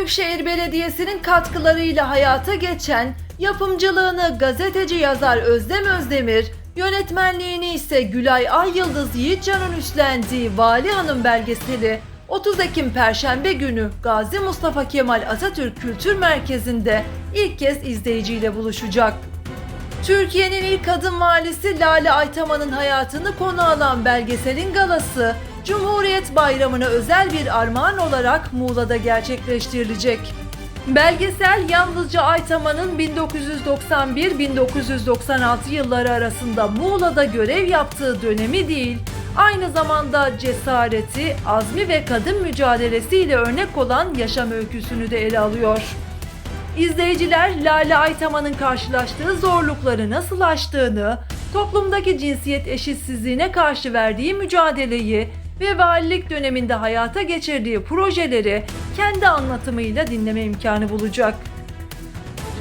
Büyükşehir Belediyesi'nin katkılarıyla hayata geçen yapımcılığını gazeteci yazar Özlem Özdemir, yönetmenliğini ise Gülay Ay Yıldız Yiğitcan'ın üstlendiği Vali Hanım belgeseli 30 Ekim Perşembe günü Gazi Mustafa Kemal Atatürk Kültür Merkezi'nde ilk kez izleyiciyle buluşacak. Türkiye'nin ilk kadın valisi Lale Aytaman'ın hayatını konu alan belgeselin galası Cumhuriyet Bayramı'na özel bir armağan olarak Muğla'da gerçekleştirilecek. Belgesel yalnızca Aytaman'ın 1991-1996 yılları arasında Muğla'da görev yaptığı dönemi değil, aynı zamanda cesareti, azmi ve kadın mücadelesiyle örnek olan yaşam öyküsünü de ele alıyor. İzleyiciler Lale Aytaman'ın karşılaştığı zorlukları nasıl aştığını, toplumdaki cinsiyet eşitsizliğine karşı verdiği mücadeleyi ve valilik döneminde hayata geçirdiği projeleri kendi anlatımıyla dinleme imkanı bulacak.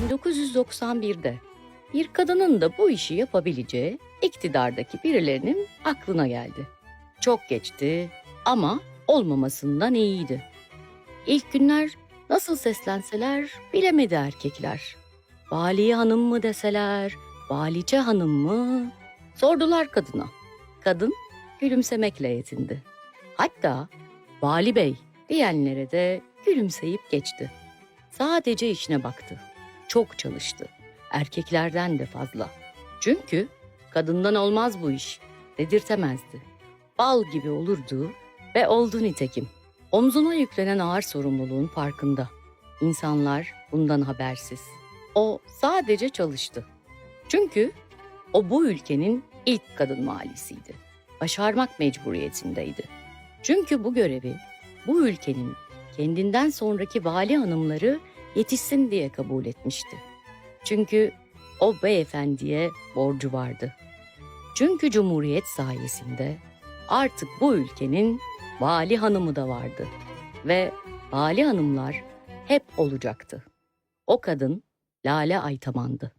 1991'de bir kadının da bu işi yapabileceği iktidardaki birilerinin aklına geldi. Çok geçti ama olmamasından iyiydi. İlk günler nasıl seslenseler bilemedi erkekler. Valiye hanım mı deseler, valice hanım mı? Sordular kadına. Kadın gülümsemekle yetindi. Hatta vali bey diyenlere de gülümseyip geçti. Sadece işine baktı. Çok çalıştı. Erkeklerden de fazla. Çünkü kadından olmaz bu iş dedirtemezdi. Bal gibi olurdu ve oldu nitekim. Omzuna yüklenen ağır sorumluluğun farkında. İnsanlar bundan habersiz. O sadece çalıştı. Çünkü o bu ülkenin ilk kadın valisiydi. Başarmak mecburiyetindeydi. Çünkü bu görevi bu ülkenin kendinden sonraki vali hanımları yetişsin diye kabul etmişti. Çünkü o beyefendiye borcu vardı. Çünkü Cumhuriyet sayesinde artık bu ülkenin vali hanımı da vardı ve vali hanımlar hep olacaktı. O kadın Lale Aytaman'dı.